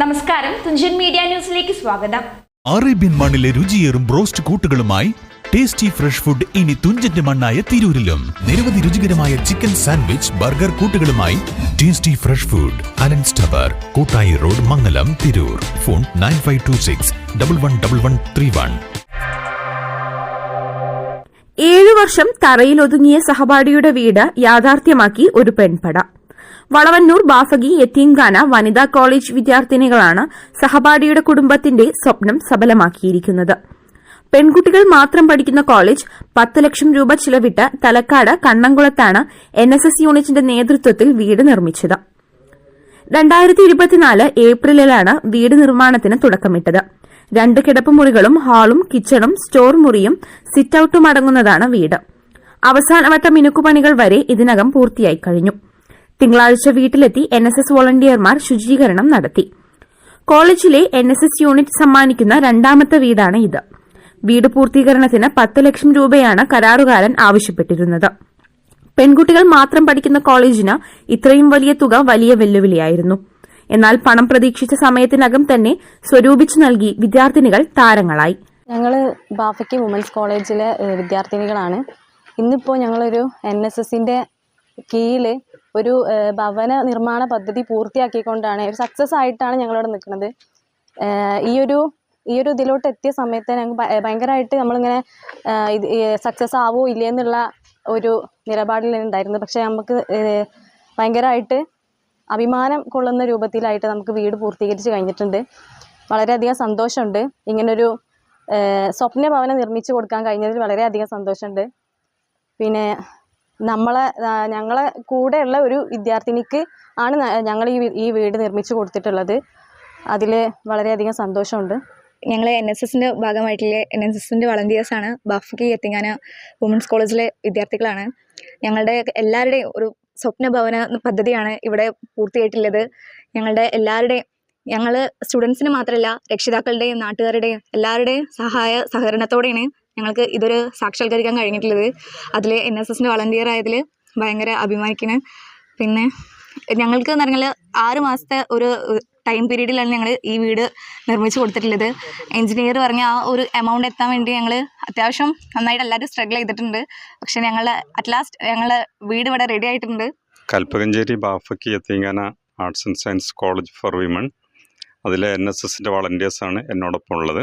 നമസ്കാരം. തുഞ്ചൻ മീഡിയ ന്യൂസിലേക്ക് സ്വാഗതം. അറേബ്യൻ മണ്ണിലെ രുചിയേറും ബ്രോസ്റ്റ് കൂട്ടുകളുമായി ടേസ്റ്റി ഫ്രഷ് ഫുഡ് ഇനി തുഞ്ചന്റെ മണ്ണായ തിരൂരിലും. നിരവധി രുചികരമായ ചിക്കൻ സാൻഡ്വിച്ച് ബർഗർ കൂട്ടുകളുമായി tasty fresh food. Allen സ്റ്റബർ Koottayi road Mangalam Tirur. Phone nine five two six double one double one three one. ഏഴു വർഷം തറയിലൊതുങ്ങിയ സഹപാഠിയുടെ വീട് യാഥാർത്ഥ്യമാക്കി ഒരു പെൺപട. വളവന്നൂർ ബാഫഗി യത്തീംഖാന വനിതാ കോളേജ് വിദ്യാർത്ഥിനികളാണ് സഹപാഠിയുടെ കുടുംബത്തിന്റെ സ്വപ്നം സഫലമാക്കിയിരിക്കുന്നത് പെൺകുട്ടികൾ മാത്രം പഠിക്കുന്ന കോളേജ് പത്ത് ലക്ഷം രൂപ ചിലവിട്ട് തലക്കാട് കണ്ണംകുളത്താണ് എൻ എസ് എസ് യൂണിറ്റിന്റെ നേതൃത്വത്തിൽ വീട് നിർമ്മിച്ചത്. ഏപ്രിലിലാണ് വീട് നിർമ്മാണത്തിന് തുടക്കമിട്ടത്. രണ്ട് കിടപ്പുമുറികളും ഹാളും കിച്ചണും സ്റ്റോർ മുറിയും സിറ്റ്ഔട്ടും അടങ്ങുന്നതാണ് വീട്. അവസാനവട്ട മിനുക്കുപണികൾ വരെ ഇതിനകം പൂർത്തിയായി കഴിഞ്ഞു. തിങ്കളാഴ്ച വീട്ടിലെത്തി എൻ എസ് എസ് വോളണ്ടിയർമാർ ശുചീകരണം നടത്തി. കോളേജിലെ എൻ എസ് എസ് യൂണിറ്റ് സമ്മാനിക്കുന്ന രണ്ടാമത്തെ വീടാണ് ഇത്. വീട് പൂർത്തീകരണത്തിന് പത്ത് ലക്ഷം രൂപയാണ് കരാറുകാരൻ ആവശ്യപ്പെട്ടിരുന്നത്. പെൺകുട്ടികൾ മാത്രം പഠിക്കുന്ന കോളേജിന് ഇത്രയും വലിയ തുക വലിയ വെല്ലുവിളിയായിരുന്നു. എന്നാൽ പണം പ്രതീക്ഷിച്ച സമയത്തിനകം തന്നെ സ്വരൂപിച്ചു നൽകി വിദ്യാർത്ഥിനികൾ താരങ്ങളായി. ഞങ്ങൾ ബാഫയ്ക്ക് വുമൻസ് കോളേജിലെ വിദ്യാർത്ഥിനികളാണ്. ഇന്നിപ്പോൾ ഞങ്ങളൊരു എൻ എസ് എസിന്റെ കീഴിൽ ഒരു ഭവന നിർമ്മാണ പദ്ധതി പൂർത്തിയാക്കിക്കൊണ്ടാണ് ഒരു സക്സസ് ആയിട്ടാണ് ഞങ്ങളിവിടെ നിൽക്കുന്നത്. ഈ ഒരു ഈ ഒരു ഇതിലോട്ട് എത്തിയ സമയത്ത് ഞങ്ങൾക്ക് ഭയങ്കരമായിട്ട് നമ്മളിങ്ങനെ ഇത് സക്സസ് ആവോ ഇല്ലേ എന്നുള്ള ഒരു നിലപാടിലുണ്ടായിരുന്നു പക്ഷേ നമുക്ക് ഭയങ്കരമായിട്ട് അഭിമാനം കൊള്ളുന്ന രൂപത്തിലായിട്ട് നമുക്ക് വീട് പൂർത്തീകരിച്ച് കഴിഞ്ഞിട്ടുണ്ട്. വളരെയധികം സന്തോഷമുണ്ട്. ഇങ്ങനൊരു സ്വപ്ന ഭവനം നിർമ്മിച്ചു കൊടുക്കാൻ കഴിഞ്ഞതിൽ വളരെയധികം സന്തോഷമുണ്ട്. പിന്നെ നമ്മളെ ഞങ്ങളെ കൂടെയുള്ള ഒരു വിദ്യാർത്ഥിനിക്ക് ആണ് ഞങ്ങൾ ഈ ഈ വീട് നിർമ്മിച്ചു കൊടുത്തിട്ടുള്ളത്. അതിൽ വളരെയധികം സന്തോഷമുണ്ട്. ഞങ്ങൾ എൻ എസ് എസിന്റെ ഭാഗമായിട്ടുള്ള എൻ എസ് എസിന്റെ വളണ്ടിയേഴ്സാണ്. ബാഫ്കി എത്തിങ്ങാന വുമൻസ് കോളേജിലെ വിദ്യാർത്ഥികളാണ്. ഞങ്ങളുടെ എല്ലാവരുടെയും ഒരു സ്വപ്ന ഭവന പദ്ധതിയാണ് ഇവിടെ പൂർത്തിയായിട്ടുള്ളത്. ഞങ്ങളുടെ എല്ലാവരുടെയും ഞങ്ങൾ സ്റ്റുഡൻസിന് മാത്രമല്ല രക്ഷിതാക്കളുടെയും നാട്ടുകാരുടെയും എല്ലാവരുടെയും സഹായ സഹകരണത്തോടെയാണ് ഞങ്ങൾക്ക് ഇതൊരു സാക്ഷാത്കരിക്കാൻ കഴിഞ്ഞിട്ടുള്ളത്. അതിൽ എൻ എസ് എസിന്റെ വളണ്ടിയർ ആയതിൽ ഭയങ്കര അഭിമാനിക്കുന്നു പിന്നെ ഞങ്ങൾക്ക് എന്ന് പറഞ്ഞാൽ ആറ് മാസത്തെ ഒരു ടൈം പീരീഡിലാണ് ഞങ്ങൾ ഈ വീട് നിർമ്മിച്ചു കൊടുത്തിട്ടുള്ളത്. എഞ്ചിനീയർ പറഞ്ഞ ആ ഒരു എമൗണ്ട് എത്താൻ വേണ്ടി ഞങ്ങൾ അത്യാവശ്യം നന്നായിട്ട് എല്ലാവരും സ്ട്രഗിൾ ചെയ്തിട്ടുണ്ട്. പക്ഷേ ഞങ്ങൾ അറ്റ് ലാസ്റ്റ് ഞങ്ങളുടെ വീട് ഇവിടെ റെഡി ആയിട്ടുണ്ട്. Kalpakanchery Bafakhy Yatheemkhana arts and science college for women അതിലെ എൻ എസ് എസിന്റെ വളണ്ടിയേഴ്സാണ് എന്നോടൊപ്പം ഉള്ളത്.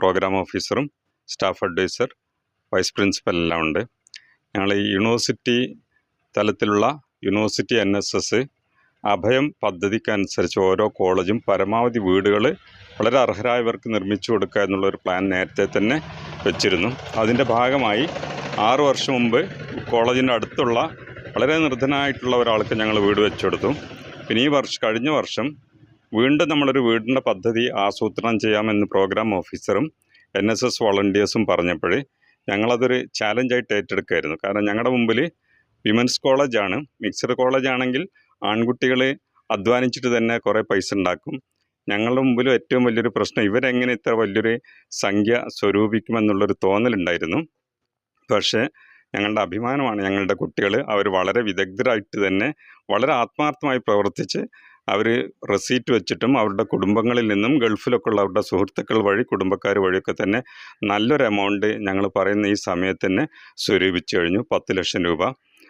പ്രോഗ്രാം ഓഫീസറും സ്റ്റാഫ് അഡ്വൈസർ വൈസ് പ്രിൻസിപ്പൽ എല്ലാം ഉണ്ട്. ഞങ്ങൾ ഈ യൂണിവേഴ്സിറ്റി തലത്തിലുള്ള യൂണിവേഴ്സിറ്റി എൻ എസ് എസ് അഭയം പദ്ധതിക്കനുസരിച്ച് ഓരോ കോളേജും പരമാവധി വീടുകൾ വളരെ അർഹരായവർക്ക് നിർമ്മിച്ചു കൊടുക്കുക എന്നുള്ളൊരു പ്ലാൻ നേരത്തെ തന്നെ വെച്ചിരുന്നു. അതിന്റെ ഭാഗമായി ആറ് വർഷം മുമ്പ് കോളേജിന്റെ അടുത്തുള്ള വളരെ നിർധനായിട്ടുള്ള ഒരാൾക്ക് ഞങ്ങൾ വീട് വെച്ചു കൊടുത്തു. പിന്നെ ഈ വർഷം കഴിഞ്ഞ വർഷം വീണ്ടും നമ്മളൊരു വീടിന്റെ പദ്ധതി ആസൂത്രണം ചെയ്യാമെന്ന് പ്രോഗ്രാം ഓഫീസറും എൻ എസ് എസ് വോളണ്ടിയേഴ്സും പറഞ്ഞപ്പോൾ ഞങ്ങളതൊരു ചാലഞ്ചായിട്ട് ഏറ്റെടുക്കുമായിരുന്നു കാരണം ഞങ്ങളുടെ മുമ്പിൽ വിമൻസ് കോളേജാണ് മിക്സഡ് കോളേജ് ആണെങ്കിൽ ആൺകുട്ടികൾ അധ്വാനിച്ചിട്ട് തന്നെ കുറേ പൈസ ഉണ്ടാക്കും ഞങ്ങളുടെ മുമ്പിൽ ഏറ്റവും വലിയൊരു പ്രശ്നം ഇവരെങ്ങനെ ഇത്ര വലിയൊരു സംഖ്യ സ്വരൂപിക്കുമെന്നുള്ളൊരു തോന്നലുണ്ടായിരുന്നു. പക്ഷേ ഞങ്ങളുടെ അഭിമാനമാണ് ഞങ്ങളുടെ കുട്ടികൾ അവർ വളരെ വിദഗ്ധരായിട്ട് തന്നെ വളരെ ആത്മാർത്ഥമായി പ്രവർത്തിച്ച് അവർ റെസീറ്റ് വെച്ചിട്ടും അവരുടെ കുടുംബങ്ങളിൽ നിന്നും ഗൾഫിലൊക്കെ ഉള്ള അവരുടെ സുഹൃത്തുക്കൾ വഴി കുടുംബക്കാർ വഴിയൊക്കെ തന്നെ നല്ലൊരു എമൗണ്ട് ഞങ്ങൾ പറയുന്ന ഈ സമയത്ത് തന്നെ സ്വരൂപിച്ചു കഴിഞ്ഞു പത്ത് ലക്ഷം രൂപ.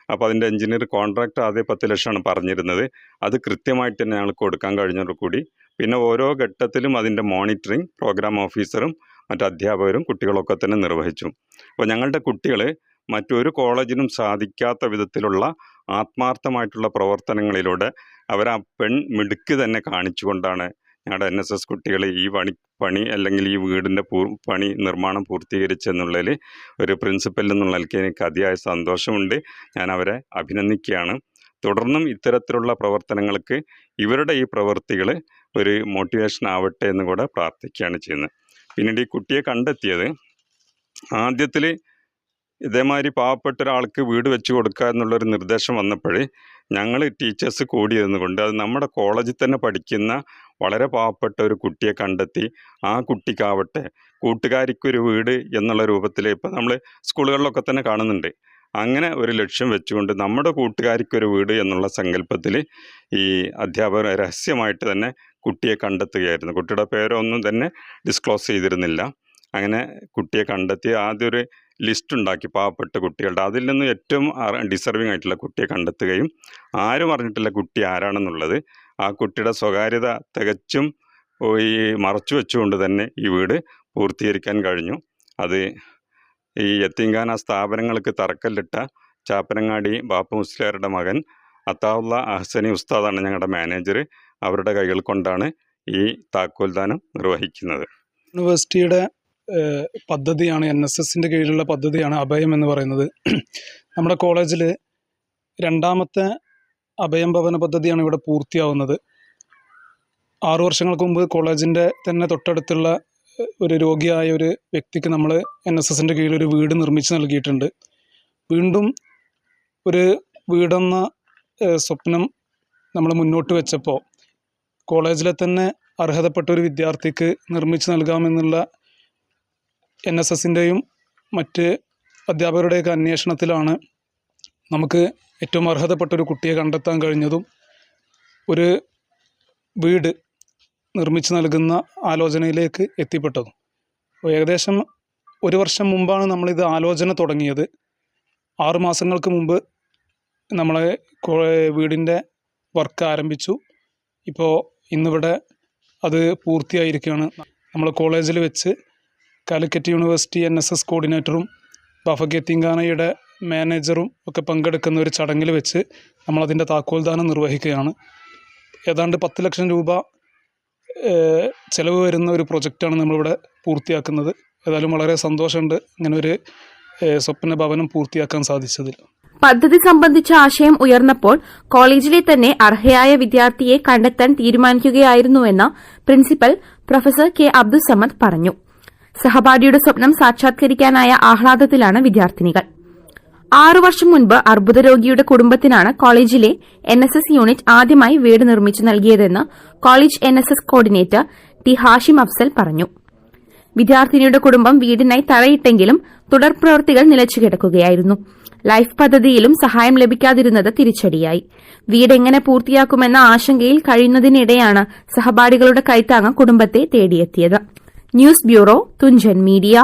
അപ്പോൾ അതിന്റെ എഞ്ചിനീയർ കോൺട്രാക്ട് ആദ്യം പത്ത് ലക്ഷമാണ് പറഞ്ഞിരുന്നത്. അത് കൃത്യമായിട്ട് തന്നെ ഞങ്ങൾ കൊടുക്കാൻ കഴിഞ്ഞവർ കൂടി. പിന്നെ ഓരോ ഘട്ടത്തിലും അതിന്റെ മോണിറ്ററിങ് പ്രോഗ്രാം ഓഫീസറും മറ്റ് അധ്യാപകരും കുട്ടികളൊക്കെ തന്നെ നിർവഹിച്ചു. അപ്പോൾ ഞങ്ങളുടെ കുട്ടികൾ മറ്റൊരു കോളേജിനും സാധിക്കാത്ത വിധത്തിലുള്ള ആത്മാർത്ഥമായിട്ടുള്ള പ്രവർത്തനങ്ങളിലൂടെ അവർ ആ പെൺ മിടുക്ക് തന്നെ കാണിച്ചുകൊണ്ടാണ് ഞങ്ങളുടെ എൻ എസ് എസ് കുട്ടികൾ ഈ പണി പണി അല്ലെങ്കിൽ ഈ വീടിന്റെ പൂർ പണി നിർമ്മാണം പൂർത്തീകരിച്ചെന്നുള്ളതിൽ ഒരു പ്രിൻസിപ്പൽ എന്നുള്ള നിലയ്ക്ക് എനിക്ക് അതിയായ സന്തോഷമുണ്ട്. ഞാൻ അവരെ അഭിനന്ദിക്കുകയാണ്. തുടർന്നും ഇത്തരത്തിലുള്ള പ്രവർത്തനങ്ങൾക്ക് ഇവരുടെ ഈ പ്രവൃത്തികൾ ഒരു മോട്ടിവേഷൻ ആവട്ടെ എന്ന് കൂടെ പ്രാർത്ഥിക്കുകയാണ് ചെയ്യുന്നത്. പിന്നീട് ഈ കുട്ടിയെ കണ്ടെത്തിയത് ആദ്യത്തിൽ ഇതേമാതിരി പാവപ്പെട്ട ഒരാൾക്ക് വീട് വെച്ച് കൊടുക്കുക എന്നുള്ളൊരു നിർദ്ദേശം വന്നപ്പോൾ ഞങ്ങൾ ടീച്ചേഴ്സ് കൂടി കൊണ്ട് അത് നമ്മുടെ കോളേജിൽ തന്നെ പഠിക്കുന്ന വളരെ പാവപ്പെട്ട ഒരു കുട്ടിയെ കണ്ടെത്തി ആ കുട്ടിക്കാവട്ടെ കൂട്ടുകാരിക്കൊരു വീട് എന്നുള്ള രൂപത്തിൽ ഇപ്പം നമ്മൾ സ്കൂളുകളിലൊക്കെ തന്നെ കാണുന്നുണ്ട്. അങ്ങനെ ഒരു ലക്ഷ്യം വെച്ചുകൊണ്ട് നമ്മുടെ കൂട്ടുകാരിക്കൊരു വീട് എന്നുള്ള സങ്കല്പത്തിൽ ഈ അധ്യാപകർ രഹസ്യമായിട്ട് തന്നെ കുട്ടിയെ കണ്ടെത്തുകയായിരുന്നു. കുട്ടിയുടെ പേരൊന്നും തന്നെ ഡിസ്ക്ലോസ് ചെയ്തിരുന്നില്ല. അങ്ങനെ കുട്ടിയെ കണ്ടെത്തി ആദ്യം ഒരു ലിസ്റ്റ് ഉണ്ടാക്കി പാവപ്പെട്ട കുട്ടികളുടെ അതിൽ നിന്ന് ഏറ്റവും ഡിസർവിങ് ആയിട്ടുള്ള കുട്ടിയെ കണ്ടെത്തുകയും ആരും അറിഞ്ഞിട്ടില്ല കുട്ടി ആരാണെന്നുള്ളത് ആ കുട്ടിയുടെ സ്വകാര്യത തികച്ചും ഈ മറച്ചു വെച്ചുകൊണ്ട് തന്നെ ഈ വീട് പൂർത്തീകരിക്കാൻ കഴിഞ്ഞു. അത് ഈ യത്തീങ്കാന സ്ഥാപനങ്ങൾക്ക് തറക്കല്ലിട്ട ചാപ്പനങ്ങാടി ബാപ്പ മുസ്ലിയാരുടെ മകൻ അത്താവുള്ള അഹ്സനി ഉസ്താദാണ് ഞങ്ങളുടെ മാനേജർ. അവരുടെ കൈകൾ കൊണ്ടാണ് ഈ താക്കോൽദാനം നിർവഹിക്കുന്നത്. യൂണിവേഴ്സിറ്റിയുടെ പദ്ധതിയാണ് എൻ എസ് എസിന്റെ കീഴിലുള്ള പദ്ധതിയാണ് അഭയം എന്ന് പറയുന്നത്. നമ്മുടെ കോളേജിൽ രണ്ടാമത്തെ അഭയം ഭവന പദ്ധതിയാണ് ഇവിടെ പൂർത്തിയാവുന്നത്. ആറു വർഷങ്ങൾക്ക് മുമ്പ് കോളേജിന്റെ തന്നെ തൊട്ടടുത്തുള്ള ഒരു രോഗിയായ ഒരു വ്യക്തിക്ക് നമ്മൾ എൻ എസ് എസിന്റെ കീഴിൽ ഒരു വീട് നിർമ്മിച്ച് നൽകിയിട്ടുണ്ട്. വീണ്ടും ഒരു വീടെന്ന സ്വപ്നം നമ്മൾ മുന്നോട്ട് വെച്ചപ്പോൾ കോളേജിലെ തന്നെ അർഹതപ്പെട്ട ഒരു വിദ്യാർത്ഥിക്ക് നിർമ്മിച്ച് നൽകാമെന്നുള്ള എൻ എസ് എസിന്റെയും മറ്റ് അധ്യാപകരുടെയൊക്കെ അന്വേഷണത്തിലാണ് നമുക്ക് ഏറ്റവും അർഹതപ്പെട്ട ഒരു കുട്ടിയെ കണ്ടെത്താൻ കഴിഞ്ഞതും ഒരു വീട് നിർമ്മിച്ച് നൽകുന്ന ആലോചനയിലേക്ക് എത്തിപ്പെട്ടതും. ഏകദേശം ഒരു വർഷം മുമ്പാണ് നമ്മളിത് ആലോചന തുടങ്ങിയത്. ആറ് മാസങ്ങൾക്ക് മുമ്പ് നമ്മളെ വീടിന്റെ വർക്ക് ആരംഭിച്ചു. ഇപ്പോൾ ഇന്നിവിടെ അത് പൂർത്തിയായിരിക്കുകയാണ്. നമ്മൾ കോളേജിൽ വെച്ച് Calicut University N S S കോർഡിനേറ്ററും ബഫഗെ തിങ്കാനയുടെ മാനേജറും ഒക്കെ പങ്കെടുക്കുന്ന ഒരു ചടങ്ങിൽ വെച്ച് നമ്മളതിന്റെ താക്കോൽദാനം നിർവഹിക്കുകയാണ്. ഏതാണ്ട് പത്ത് ലക്ഷം രൂപ ചിലവ് വരുന്ന ഒരു പ്രൊജക്റ്റാണ് നമ്മളിവിടെ പൂർത്തിയാക്കുന്നത്. ഏതായാലും വളരെ സന്തോഷമുണ്ട് ഇങ്ങനെ ഒരു സ്വപ്ന ഭവനം പൂർത്തിയാക്കാൻ സാധിച്ചതിൽ. പദ്ധതി സംബന്ധിച്ച ആശയം ഉയർന്നപ്പോൾ കോളേജിലെ തന്നെ അർഹയായ വിദ്യാർത്ഥിയെ കണ്ടെത്താൻ തീരുമാനിക്കുകയായിരുന്നുവെന്ന് പ്രിൻസിപ്പൽ പ്രൊഫസർ കെ അബ്ദുസമദ് പറഞ്ഞു. സഹപാഠിയുടെ സ്വപ്നം സാക്ഷാത്കരിക്കാനായ ആഹ്ലാദത്തിലാണ് വിദ്യാർത്ഥിനികൾ. ആറു വർഷം മുൻപ് അർബുദ രോഗിയുടെ കുടുംബത്തിനാണ് കോളേജിലെ എൻ എസ് എസ് യൂണിറ്റ് ആദ്യമായി വീട് നിർമ്മിച്ചു നൽകിയതെന്ന് college N S S coordinator T Hashim Afsal പറഞ്ഞു. വിദ്യാർത്ഥിനിയുടെ കുടുംബം വീടിനായി തറയിട്ടെങ്കിലും തുടർ പ്രവൃത്തികൾ നിലച്ചുകിടക്കുകയായിരുന്നു ലൈഫ് പദ്ധതിയിലും സഹായം ലഭിക്കാതിരുന്നത് തിരിച്ചടിയായി. വീടെങ്ങനെ പൂർത്തിയാക്കുമെന്ന ആശങ്കയിൽ കഴിയുന്നതിനിടെയാണ് സഹപാഠികളുടെ കൈത്താങ്ങ കുടുംബത്തെ തേടിയെത്തിയത്. News bureau Thunchan media.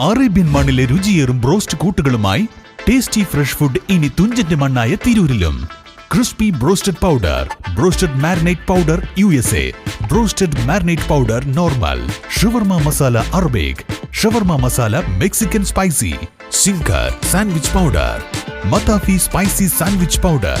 Arabian മണ്ണിലെ രുചിയേറും ബ്രോസ്റ്റ് കൂട്ടുകളുമായി ടേസ്റ്റി ഫ്രഷ് ഫുഡ് ഇനി തുഞ്ചന്റെ മണ്ണായ തിരൂരിലും. Crispy broasted powder broasted marinate powder U S A broasted marinate powder normal shawarma masala Arabic shawarma masala Mexican spicy zinger sandwich powder മത്താഫി spicy sandwich powder